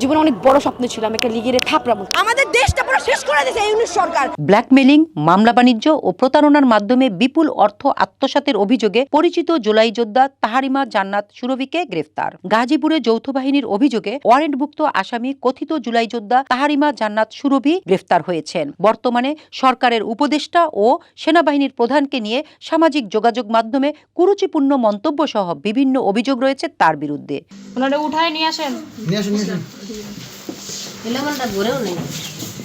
জীবনে অনেক বড় স্বপ্ন ছিল আমি একটা লিগের থাপড়াবো। আমাদের পুরো শেষ করে দিয়েছে ইউনিট সরকার। ব্ল্যাকমেলিং মামলা বাণিজ্য ও প্রতারণার মাধ্যমে বিপুল অর্থ আত্মসাতের অভিযোগে পরিচিত জুলাই যোদ্ধা তাহারিমা জান্নাত সুরভিকে গ্রেফতার। গাজীপুরে যৌথ বাহিনীর অভিযোগে ওয়ারেন্টভুক্ত আসামি কথিত জুলাই যোদ্ধা তাহারিমা জান্নাত সুরভি গ্রেফতার হয়েছেন। বর্তমানে সরকারের উপদেষ্টা ও সেনাবাহিনীর প্রধানকে নিয়ে সামাজিক যোগাযোগ মাধ্যমে কুরুচিপূর্ণ মন্তব্য সহ বিভিন্ন অভিযোগ রয়েছে তার বিরুদ্ধে। ওনারা উঠায় নিয়ে আসেন। নিয়ে আসুন নিয়ে আসুন।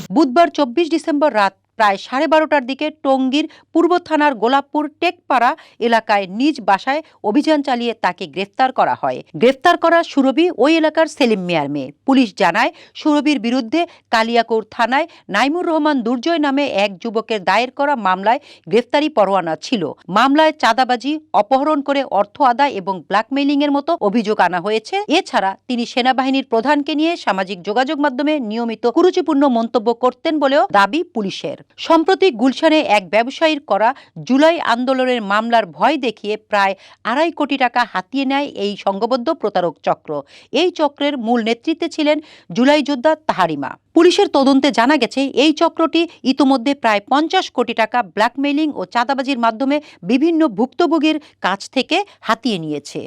বুধবার চব্বিশ ডিসেম্বর রাত প্রায় সাড়ে বারোটার দিকে টঙ্গীর পূর্ব থানার গোলাপপুর টেকপাড়া এলাকায় নিজ বাসায় অভিযান চালিয়ে তাকে গ্রেফতার করা হয়। গ্রেফতার করা সুরভি ওই এলাকার সেলিম মিয়ার মেয়ে। পুলিশ জানায়, সুরভির বিরুদ্ধে কালিয়াকৌর থানায় নাইমুর রহমান দুর্জয় নামে এক যুবকের দায়ের করা মামলায় গ্রেফতারি পরোয়ানা ছিল। মামলায় চাঁদাবাজি, অপহরণ করে অর্থ আদায় এবং ব্ল্যাকমেইলিং এর মতো অভিযোগ আনা হয়েছে। এছাড়া তিনি সেনাবাহিনীর প্রধানকে নিয়ে সামাজিক যোগাযোগ মাধ্যমে নিয়মিত কুরুচিপূর্ণ মন্তব্য করতেন বলেও দাবি পুলিশের। সম্প্রতি গুলশানে এক ব্যবসায়ীর করা জুলাই আন্দোলনের মামলার ভয় দেখিয়ে প্রায় আড়াই কোটি টাকা হাতিয়ে নেয় এই সংঘবদ্ধ প্রতারক চক্র। এই চক্রের মূল নেতৃত্বে ছিলেন জুলাই যোদ্ধা তাহারিমা। পুলিশের তদন্তে জানা গেছে, এই চক্রটি ইতোমধ্যে প্রায় পঞ্চাশ কোটি টাকা ব্ল্যাকমেইলিং ও চাঁদাবাজির মাধ্যমে বিভিন্ন ভুক্তভোগীর কাছ থেকে হাতিয়ে নিয়েছে।